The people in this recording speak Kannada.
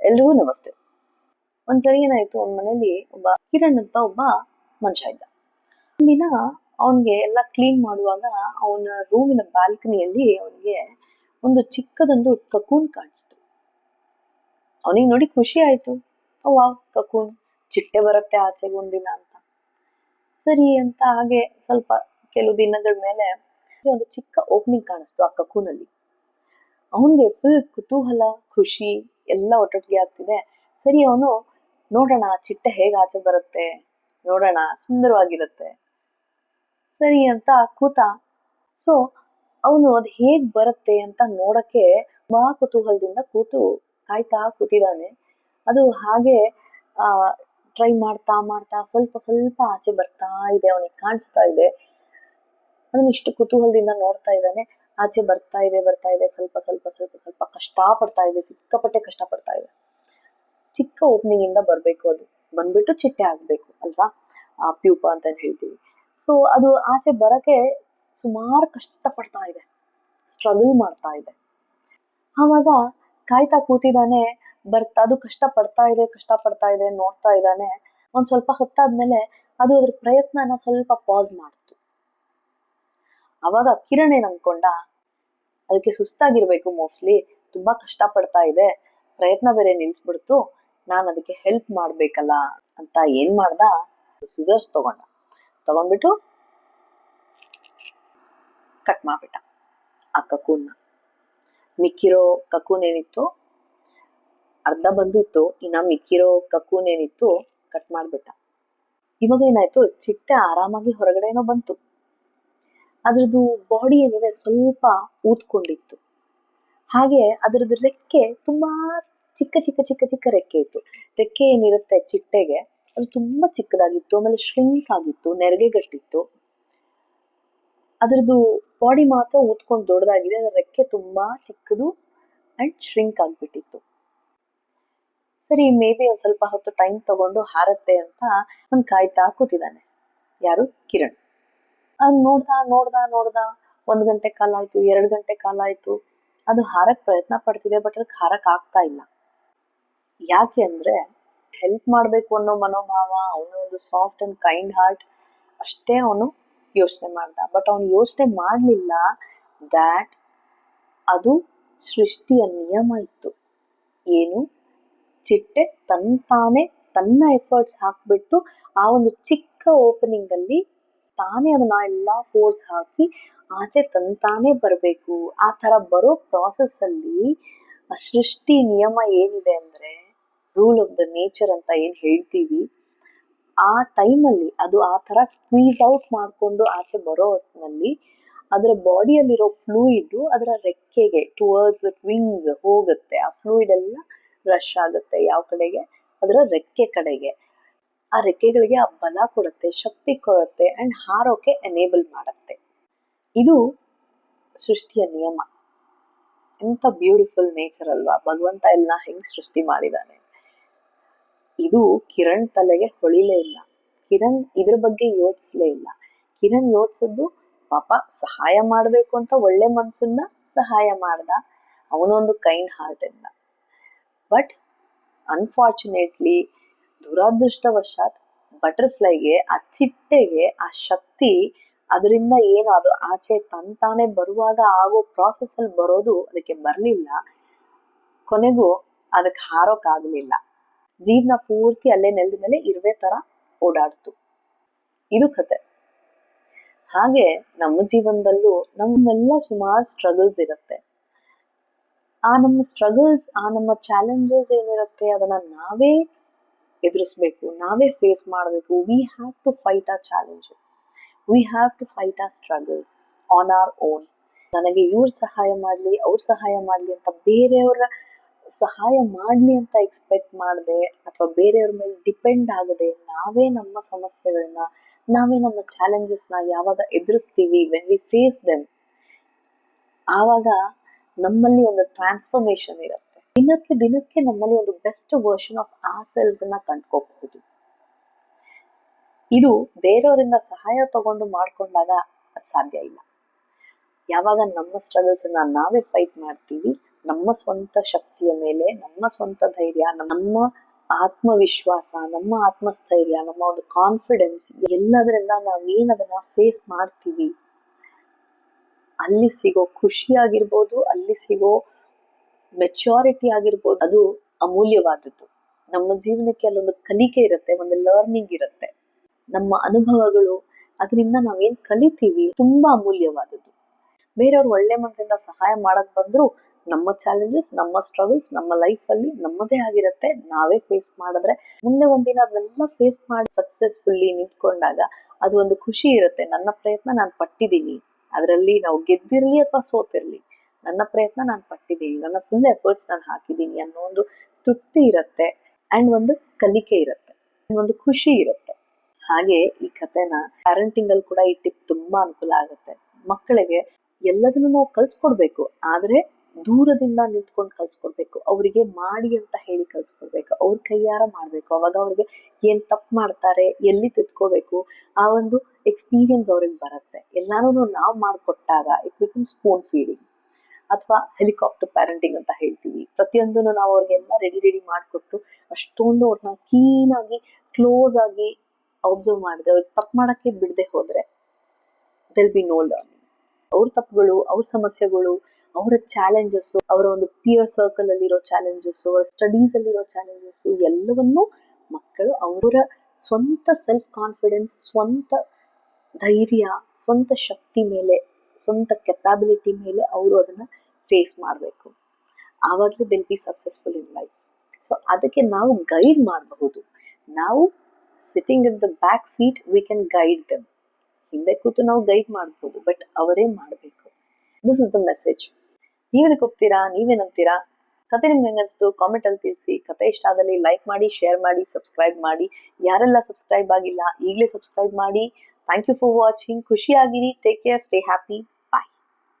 ಎಲ್ರಿಗೂ ನಮಸ್ತೆ. ಒಂದ್ಸರಿ ಏನಾಯ್ತು ಅವ್ನ ಮನೇಲಿ ಒಬ್ಬ ಕಿರಣ್ ಅಂತ ಒಬ್ಬ ಮನುಷ್ಯ ಇದ್ದ. ಒಂದಿನ ಅವನ್ಗೆ ಎಲ್ಲ ಕ್ಲೀನ್ ಮಾಡುವಾಗ ಅವನ ರೂಮಿನ ಬಾಲ್ಕನಿಯಲ್ಲಿ ಅವನಿಗೆ ಒಂದು ಚಿಕ್ಕದೊಂದು ಕಕೂನ್ ಕಾಣಿಸ್ತು. ಅವನಿಗೆ ನೋಡಿ ಖುಷಿ ಆಯ್ತು. ಅವ ಕಕೂನ್ ಚಿಟ್ಟೆ ಬರುತ್ತೆ ಆಚೆಗೆ ಒಂದಿನ ಅಂತ. ಸರಿ ಅಂತ ಹಾಗೆ ಸ್ವಲ್ಪ ಕೆಲವು ದಿನಗಳ ಮೇಲೆ ಒಂದು ಚಿಕ್ಕ ಓಪನಿಂಗ್ ಕಾಣಿಸ್ತು ಆ ಕಕೂನಲ್ಲಿ ಅವನಿಗೆ ಫುಲ್ ಕುತೂಹಲ, ಖುಷಿ ಎಲ್ಲ ಒಟ್ಟೊಟ್ಟಿಗೆ ಆಗ್ತಿದೆ. ಸರಿ, ಅವನು, ನೋಡೋಣ ಚಿಟ್ಟೆ ಹೇಗೆ ಆಚೆ ಬರುತ್ತೆ? ನೋಡೋಣ, ಸುಂದರವಾಗಿರುತ್ತೆ. ಸರಿ ಅಂತ ಕೂತ, ಸೊ, ಅವನು ಅದು ಹೇಗ್ ಬರುತ್ತೆ ಅಂತ ನೋಡಕ್ಕೆ ತುಂಬಾ ಕುತೂಹಲದಿಂದ ಕೂತು ಕಾಯ್ತಾ ಕೂತಿದ್ದಾನೆ. ಅದು ಹಾಗೆ, ಆ, ಟ್ರೈ ಮಾಡ್ತಾ ಮಾಡ್ತಾ ಸ್ವಲ್ಪ ಸ್ವಲ್ಪ ಆಚೆ ಬರ್ತಾ ಇದೆ, ಅವನಿಗೆ ಕಾಣಿಸ್ತಾ ಇದೆ. ಅದನ್ನ ಇಷ್ಟು ಕುತೂಹಲದಿಂದ ನೋಡ್ತಾ ಇದ್ದಾನೆ. ಆಚೆ ಬರ್ತಾ ಇದೆ ಬರ್ತಾ ಇದೆ, ಸ್ವಲ್ಪ ಸ್ವಲ್ಪ ಸ್ವಲ್ಪ ಸ್ವಲ್ಪ ಕಷ್ಟ ಪಡ್ತಾ ಇದೆ, ಸಿಕ್ಕಾಪಟ್ಟೆ ಕಷ್ಟ ಪಡ್ತಾ ಇದೆ. ಚಿಕ್ಕ ಓಪನಿಂಗ್ ಇಂದ ಬರಬೇಕು ಅದು. ಬಂದ್ಬಿಟ್ಟು ಚಿಟ್ಟೆ ಆಗ್ಬೇಕು ಅಲ್ವಾ? ಪ್ಯೂಪ ಅಂತ ಹೇಳ್ತೀವಿ. ಸೊ ಅದು ಆಚೆ ಬರಕ್ಕೆ ಸುಮಾರು ಕಷ್ಟ ಪಡ್ತಾ ಇದೆ. ಸ್ಟ್ರಗಲ್ ಮಾಡ್ತಾ ಇದೆ. ಆವಾಗ ಕಾಯ್ತಾ ಕೂತಿದ್ದಾನೆ, ಬರ್ತಾ, ಅದು ಕಷ್ಟ ಪಡ್ತಾ ಇದೆ ಕಷ್ಟ ಪಡ್ತಾ ಇದೆ, ನೋಡ್ತಾ ಇದ್ದಾನೆ. ಒಂದ್ ಸ್ವಲ್ಪ ಹೊತ್ತಾದ್ಮೇಲೆ ಅದು ಅದ್ರ ಪ್ರಯತ್ನನ ಸ್ವಲ್ಪ ಪಾಸ್ ಮಾಡ್ತು. ಅವಾಗ ಕಿರಣ್ ಏನ್ ಅನ್ಕೊಂಡ ಅದಕ್ಕೆ ಸುಸ್ತಾಗಿರ್ಬೇಕು ಮೋಸ್ಟ್ಲಿ ತುಂಬಾ ಕಷ್ಟ ಪಡ್ತಾ ಇದೆ. ಪ್ರಯತ್ನ ಬೇರೆ ನಿಲ್ಸ್ಬಿಡ್ತು. ನಾನು ಅದಕ್ಕೆ ಹೆಲ್ಪ್ ಮಾಡ್ಬೇಕಲ್ಲ ಅಂತ ಏನ್ ಮಾಡ್ದ? ಸಿಸರ್ಸ್ ತಗೊಂಡ. ತಗೊಂಡ್ಬಿಟ್ಟು ಕಟ್ ಮಾಡ್ಬಿಟ್ಟ. ಆ ಕಕೂನ್ನ ಮಿಕ್ಕಿರೋ ಕಕೂನ್ ಏನಿತ್ತು? ಅರ್ಧ ಬಂದಿತ್ತು. ಇನ್ನ ಮಿಕ್ಕಿರೋ ಕಕೂನ್ ಏನಿತ್ತು? ಕಟ್ ಮಾಡ್ಬಿಟ್ಟ. ಇವಾಗ ಏನಾಯ್ತು? ಚಿಟ್ಟೆ ಆರಾಮಾಗಿ ಹೊರಗಡೆನೋ ಬಂತು. ಅದ್ರದ್ದು ಬಾಡಿ ಏನಿದೆ ಸ್ವಲ್ಪ ಊದ್ಕೊಂಡಿತ್ತು. ಹಾಗೆ ಅದರದ್ದು ರೆಕ್ಕೆ ತುಂಬಾ ಚಿಕ್ಕ ಚಿಕ್ಕ ಚಿಕ್ಕ ಚಿಕ್ಕ ರೆಕ್ಕೆ ಇತ್ತು. ರೆಕ್ಕೆ ಏನಿರುತ್ತೆ ಚಿಟ್ಟೆಗೆ? ಅದು ತುಂಬಾ ಚಿಕ್ಕದಾಗಿತ್ತು, ಆಮೇಲೆ ಶ್ರಿಂಕ್ ಆಗಿತ್ತು, ನೆರಗೆಗಟ್ಟಿತ್ತು. ಅದರದ್ದು ಬಾಡಿ ಮಾತ್ರ ಊದ್ಕೊಂಡು ದೊಡ್ಡದಾಗಿದೆ ಅದರ ರೆಕ್ಕೆ ತುಂಬಾ ಚಿಕ್ಕದು ಅಂಡ್ ಶ್ರಿಂಕ್ ಆಗಿಬಿಟ್ಟಿತ್ತು. ಸರಿ ಮೇ ಬಿ ಒಂದು ಸ್ವಲ್ಪ ಹೊತ್ತು ಟೈಮ್ ತಗೊಂಡು ಹಾರತ್ತೆ ಅಂತ ನಾನು ಕಾಯ್ತಾ ಕೂತಿದ್ದಾನೆ ಯಾರು? ಕಿರಣ್. ಅದ್ ನೋಡ್ದ ನೋಡ್ದ ನೋಡ್ದ. ಒಂದ್ ಗಂಟೆ ಕಾಲ ಆಯ್ತು, ಎರಡ್ ಗಂಟೆ ಕಾಲ ಆಯ್ತು. ಅದು ಹಾರಕ್ ಪ್ರಯತ್ನ ಪಡ್ತಿದೆ ಬಟ್ ಅದಕ್ಕೆ ಹಾರಕ್ ಆಗ್ತಾ ಇಲ್ಲ. ಯಾಕೆ ಅಂದ್ರೆ ಹೆಲ್ಪ್ ಮಾಡ್ಬೇಕು ಅನ್ನೋ ಮನೋಭಾವ, ಅವನ ಒಂದು ಸಾಫ್ಟ್ ಅಂಡ್ ಕೈಂಡ್ ಹಾರ್ಟ್ ಅಷ್ಟೇ ಅವನು ಯೋಚನೆ ಮಾಡ್ದ. ಬಟ್ ಅವನು ಯೋಚನೆ ಮಾಡಲಿಲ್ಲ ದ್ಯಾಟ್ ಅದು ಸೃಷ್ಟಿಯ ನಿಯಮ ಇತ್ತು. ಏನು? ಚಿಟ್ಟೆ ತಂತಾನೆ ತನ್ನ ಎಫರ್ಟ್ಸ್ ಹಾಕ್ಬಿಟ್ಟು ಆ ಒಂದು ಚಿಕ್ಕ ಓಪನಿಂಗ್ ಅಲ್ಲಿ ತಾನೇ ಅದನ್ನ ಎಲ್ಲಾ ಫೋರ್ಸ್ ಹಾಕಿ ಆಚೆ ತಂತಾನೇ ಬರಬೇಕು. ಆ ಥರ ಬರೋ ಪ್ರಾಸೆಸ್ ಅಲ್ಲಿ ಸೃಷ್ಟಿ ನಿಯಮ ಏನಿದೆ ಅಂದ್ರೆ ರೂಲ್ ಆಫ್ ದ ನೇಚರ್ ಅಂತ ಏನು ಹೇಳ್ತೀವಿ, ಆ ಟೈಮಲ್ಲಿ ಅದು ಆ ಥರ ಸ್ಕ್ವೀಸ್ ಔಟ್ ಮಾಡ್ಕೊಂಡು ಆಚೆ ಬರೋ ಹೊತ್ತಿನಲ್ಲಿ ಅದರ ಬಾಡಿಯಲ್ಲಿರೋ ಫ್ಲೂಯಿಡ್ ಅದರ ರೆಕ್ಕೆಗೆ ಟುವರ್ಡ್ಸ್ ವಿಂಗ್ಸ್ ಹೋಗುತ್ತೆ. ಆ ಫ್ಲೂಯಿಡ್ ಎಲ್ಲ ರಶ್ ಆಗುತ್ತೆ ಯಾವ ಕಡೆಗೆ? ಅದರ ರೆಕ್ಕೆ ಕಡೆಗೆ. ಆ ರೆಕ್ಕೆಗಳಿಗೆ ಆ ಬಲ ಕೊಡುತ್ತೆ, ಶಕ್ತಿ ಕೊಡುತ್ತೆ ಅಂಡ್ ಹಾರೋಕೆ ಎನೇಬಲ್ ಮಾಡುತ್ತೆ. ಇದು ಸೃಷ್ಟಿಯ ನಿಯಮ. ಎಂತ ಬ್ಯೂಟಿಫುಲ್ ನೇಚರ್ ಅಲ್ವಾ? ಭಗವಂತ ಎಲ್ಲ ಹೆಂಗ್ ಸೃಷ್ಟಿ ಮಾಡಿದಾನೆ? ಇದು ಕಿರಣ್ ತಲೆಗೆ ಹೊಳಿಲೇ ಇಲ್ಲ. ಕಿರಣ್ ಇದ್ರ ಬಗ್ಗೆ ಯೋಚಿಸ್ಲೇ ಇಲ್ಲ. ಕಿರಣ್ ಯೋಚಿಸಿದ್ದು ಪಾಪ ಸಹಾಯ ಮಾಡ್ಬೇಕು ಅಂತ ಒಳ್ಳೆ ಮನ್ಸನ್ನ ಸಹಾಯ ಮಾಡ್ದ. ಅವನೊಂದು ಕೈಂಡ್ ಹಾರ್ಟ್ ಇಂದ. ಬಟ್ ಅನ್ಫಾರ್ಚುನೇಟ್ಲಿ ದುರಾದೃಷ್ಟವಶಾತ್ ಬಟರ್ಫ್ಲೈಗೆ ಆ ಚಿಟ್ಟೆಗೆ, ಆ ಶಕ್ತಿ ಅದರಿಂದ ಏನು, ಅದು ಆಚೆ ತಂತಾನೆ ಬರುವಾಗ ಆಗೋ ಪ್ರಾಸೆಸ್ ಅಲ್ಲಿ ಬರೋದು ಅದಕ್ಕೆ ಬರಲಿಲ್ಲ. ಕೊನೆಗೂ ಅದಕ್ಕೆ ಆಗ್ಲಿಲ್ಲ ಜೀವನ ಪೂರ್ತಿ ಅಲ್ಲೇ ನೆಲದ ಮೇಲೆ ಇರುವೆ ತರ ಓಡಾಡ್ತು. ಇದು ಕತೆ. ಹಾಗೆ ನಮ್ಮ ಜೀವನದಲ್ಲೂ ನಮ್ಮೆಲ್ಲ ಸುಮಾರು ಸ್ಟ್ರಗಲ್ಸ್ ಇರುತ್ತೆ. ಆ ನಮ್ಮ ಸ್ಟ್ರಗಲ್ಸ್ ಆ ನಮ್ಮ ಚಾಲೆಂಜಸ್ ಏನಿರುತ್ತೆ, ಅದನ್ನ ನಾವೇ ಎದುರಿಸ್ಬೇಕು. ನಾವೇ ಫೇಸ್ ಮಾಡಬೇಕು. We have to fight our challenges we have to fight our struggles on our own ನನಗೆ ಇವ್ರ ಸಹಾಯ ಮಾಡಲಿ, ಅವ್ರ ಸಹಾಯ ಮಾಡಲಿ ಅಂತ ಬೇರೆಯವರ ಸಹಾಯ ಮಾಡಲಿ ಅಂತ ಎಕ್ಸ್ಪೆಕ್ಟ್ ಮಾಡದೆ ಅಥವಾ ಬೇರೆಯವ್ರ ಮೇಲೆ ಡಿಪೆಂಡ್ ಆಗದೆ ನಾವೇ ನಮ್ಮ ಸಮಸ್ಯೆಗಳನ್ನ ನಾವೇ ನಮ್ಮ ಚಾಲೆಂಜಸ್ನ ಯಾವಾಗ ಎದುರಿಸ್ತೀವಿ ವೆನ್ ವಿ ಫೇಸ್ ದೆಮ್ ಆವಾಗ ನಮ್ಮಲ್ಲಿ ಒಂದು ಟ್ರಾನ್ಸ್ಫಾರ್ಮೇಶನ್ ಇರುತ್ತೆ. ದಿನಕ್ಕೆ ದಿನಕ್ಕೆ ನಮ್ಮಲ್ಲಿ ಒಂದು ಬೆಸ್ಟ್ ವರ್ಷನ್ ಆಫ್ ಆ ಸೆಲ್ಸ್ ಅನ್ನ ಕಂಡ್ಕೋಬಹುದು. ಇದು ಬೇರೆಯವರಿಂದ ಸಹಾಯ ತಗೊಂಡು ಮಾಡ್ಕೊಂಡಾಗ ಅದು ಸಾಧ್ಯ ಇಲ್ಲ. ಯಾವಾಗ ನಮ್ಮ ಸ್ಟ್ರಗಲ್ಸ್ ಅನ್ನ ನಾವೇ ಫೈಟ್ ಮಾಡ್ತೀವಿ, ನಮ್ಮ ಸ್ವಂತ ಶಕ್ತಿಯ ಮೇಲೆ, ನಮ್ಮ ಸ್ವಂತ ಧೈರ್ಯ, ನಮ್ಮ ಆತ್ಮವಿಶ್ವಾಸ, ನಮ್ಮ ಆತ್ಮಸ್ಥೈರ್ಯ, ನಮ್ಮ ಒಂದು ಕಾನ್ಫಿಡೆನ್ಸ್ ಎಲ್ಲದರಿಂದ ನಾವೇನ್ ಅದನ್ನ ಫೇಸ್ ಮಾಡ್ತೀವಿ. ಅಲ್ಲಿ ಸಿಗೋ ಖುಷಿಯಾಗಿರ್ಬೋದು, ಅಲ್ಲಿ ಸಿಗೋ ಮೆಚುರಿಟಿ ಆಗಿರ್ಬೋದು, ಅದು ಅಮೂಲ್ಯವಾದದ್ದು. ನಮ್ಮ ಜೀವನಕ್ಕೆ ಅಲ್ಲೊಂದು ಕಲಿಕೆ ಇರುತ್ತೆ, ಒಂದು ಲರ್ನಿಂಗ್ ಇರುತ್ತೆ. ನಮ್ಮ ಅನುಭವಗಳು, ಅದರಿಂದ ನಾವೇನ್ ಕಲಿತೀವಿ, ತುಂಬಾ ಅಮೂಲ್ಯವಾದದ್ದು. ಬೇರೆಯವ್ರು ಒಳ್ಳೆ ಮನಸ್ಸಿಂದ ಸಹಾಯ ಮಾಡಕ್ ಬಂದ್ರು, ನಮ್ಮ ಚಾಲೆಂಜಸ್ ನಮ್ಮ ಸ್ಟ್ರಗಲ್ಸ್ ನಮ್ಮ ಲೈಫ್ ಅಲ್ಲಿ ನಮ್ಮದೇ ಆಗಿರುತ್ತೆ. ನಾವೇ ಫೇಸ್ ಮಾಡಿದ್ರೆ, ಮುಂದೆ ಒಂದಿನ ಅದನ್ನೆಲ್ಲ ಫೇಸ್ ಮಾಡಿ ಸಕ್ಸಸ್ಫುಲ್ಲಿ ನಿಂತ್ಕೊಂಡಾಗ ಅದು ಒಂದು ಖುಷಿ ಇರುತ್ತೆ. ನನ್ನ ಪ್ರಯತ್ನ ನಾನು ಪಟ್ಟಿದ್ದೀನಿ. ಅದರಲ್ಲಿ ನಾವು ಗೆದ್ದಿರ್ಲಿ ಅಥವಾ ಸೋತಿರ್ಲಿ. ನನ್ನ ಪ್ರಯತ್ನ ನಾನು ಪಟ್ಟಿದ್ದೀನಿ. ನನ್ನ ಫುಲ್ ಎಫರ್ಟ್ಸ್ ನಾನು ಹಾಕಿದ್ದೀನಿ ಅನ್ನೋ ಒಂದು ತೃಪ್ತಿ ಇರುತ್ತೆ ಅಂಡ್ ಒಂದು ಕಲಿಕೆ ಇರುತ್ತೆ. ಒಂದು ಖುಷಿ ಇರುತ್ತೆ. ಹಾಗೆ ಈ ಕಥೆನ ಪ್ಯಾರೆಂಟಿಂಗ್ ಅಲ್ಲಿ ಕೂಡ ಈ ಟಿಪ್ ತುಂಬಾ ಅನುಕೂಲ ಆಗುತ್ತೆ. ಮಕ್ಕಳಿಗೆ ಎಲ್ಲದನ್ನು ನಾವು ಕಲ್ಸ್ಕೊಡ್ಬೇಕು. ಆದ್ರೆ ದೂರದಿಂದ ನಿಂತ್ಕೊಂಡು ಕಲ್ಸ್ಕೊಡ್ಬೇಕು. ಅವರಿಗೆ ಮಾಡಿ ಅಂತ ಹೇಳಿ ಕಲ್ಸ್ಕೊಡ್ಬೇಕು. ಅವ್ರ ಕೈಯಾರ ಮಾಡ್ಬೇಕು. ಅವಾಗ ಅವ್ರಿಗೆ ಏನ್ ತಪ್ಪು ಮಾಡ್ತಾರೆ, ಎಲ್ಲಿ ತಿದ್ಕೋಬೇಕು, ಆ ಒಂದು ಎಕ್ಸ್ಪೀರಿಯನ್ಸ್ ಅವ್ರಿಗೆ ಬರುತ್ತೆ. ಎಲ್ಲಾನು ನಾವು ಮಾಡ್ಕೊಟ್ಟಾಗ ಇಟ್ ಬಿಕಮ್ ಸ್ಪೂನ್ ಫೀಡಿಂಗ್ ಅಥವಾ ಹೆಲಿಕಾಪ್ಟರ್ ಪ್ಯಾರೆಂಟಿಂಗ್ ಅಂತ ಹೇಳ್ತೀವಿ. ಪ್ರತಿಯೊಂದನ್ನು ನಾವು ಅವ್ರಿಗೆಲ್ಲ ರೆಡಿ ರೆಡಿ ಮಾಡಿಕೊಟ್ಟು ಅಷ್ಟೊಂದು ಅವ್ರನ್ನ ಆಗಿ ಕ್ಲೋಸ್ ಆಗಿ ಅಬ್ಸರ್ವ್ ಮಾಡಿದ್ರೆ ಅವ್ರಿಗೆ ತಪ್ಪು ಮಾಡೋಕ್ಕೆ ಬಿಡದೆ ಹೋದ್ರೆ ದೆಲ್ ಬಿ ನೋ ಲರ್ನಿಂಗ್ ಅವ್ರ ತಪ್ಪುಗಳು, ಅವ್ರ ಸಮಸ್ಯೆಗಳು, ಅವರ ಚಾಲೆಂಜಸ್ ಅವರ ಒಂದು ಪಿಯರ್ ಸರ್ಕಲ್ ಅಲ್ಲಿರೋ ಚಾಲೆಂಜಸ್ ಅವರ ಸ್ಟಡೀಸ್ ಅಲ್ಲಿರೋ ಚಾಲೆಂಜಸ್ ಎಲ್ಲವನ್ನೂ ಮಕ್ಕಳು ಅವರ ಸ್ವಂತ ಸೆಲ್ಫ್ ಕಾನ್ಫಿಡೆನ್ಸ್ ಸ್ವಂತ ಧೈರ್ಯ, ಸ್ವಂತ ಶಕ್ತಿ ಮೇಲೆ, ಸ್ವಂತ ಕೆಪಾಬಿಲಿಟಿ ಮೇಲೆ ಅವರು ಅದನ್ನ ಫೇಸ್ ಮಾಡಬೇಕು. ಆವಾಗಲೂ they'll be successful in life so ಅದಕ್ಕೆ ನಾವು ಗೈಡ್ ಮಾಡಬಹುದು. ನಾವು sitting in the back seat we can guide them ಹಿಂದೆ ಕೂತು ನಾವು ಗೈಡ್ ಮಾಡ್ಬೋದು ಬಟ್ ಅವರೇ ಮಾಡಬೇಕು. ದಿಸ್ ಇಸ್ ದ ಮೆಸೇಜ್ ನೀವೇನಕ್ಕೆ ಒಪ್ತೀರಾ? ನೀವೇನಂತೀರಾ? ಕತೆ ನಿಮ್ಗೆ ಹೆಂಗನ್ಸ್ತು ಕಾಮೆಂಟ್ ಅಲ್ಲಿ ತಿಳಿಸಿ. ಕತೆ ಇಷ್ಟ ಆದಲ್ಲಿ ಲೈಕ್ ಮಾಡಿ ಶೇರ್ ಮಾಡಿ ಸಬ್ಸ್ಕ್ರೈಬ್ ಮಾಡಿ. ಯಾರೆಲ್ಲ ಸಬ್ಸ್ಕ್ರೈಬ್ ಆಗಿಲ್ಲ, ಈಗಲೇ ಸಬ್ಸ್ಕ್ರೈಬ್ ಮಾಡಿ. Thank you for watching ಖುಷಿಯಾಗಿರಿ. Take care stay happy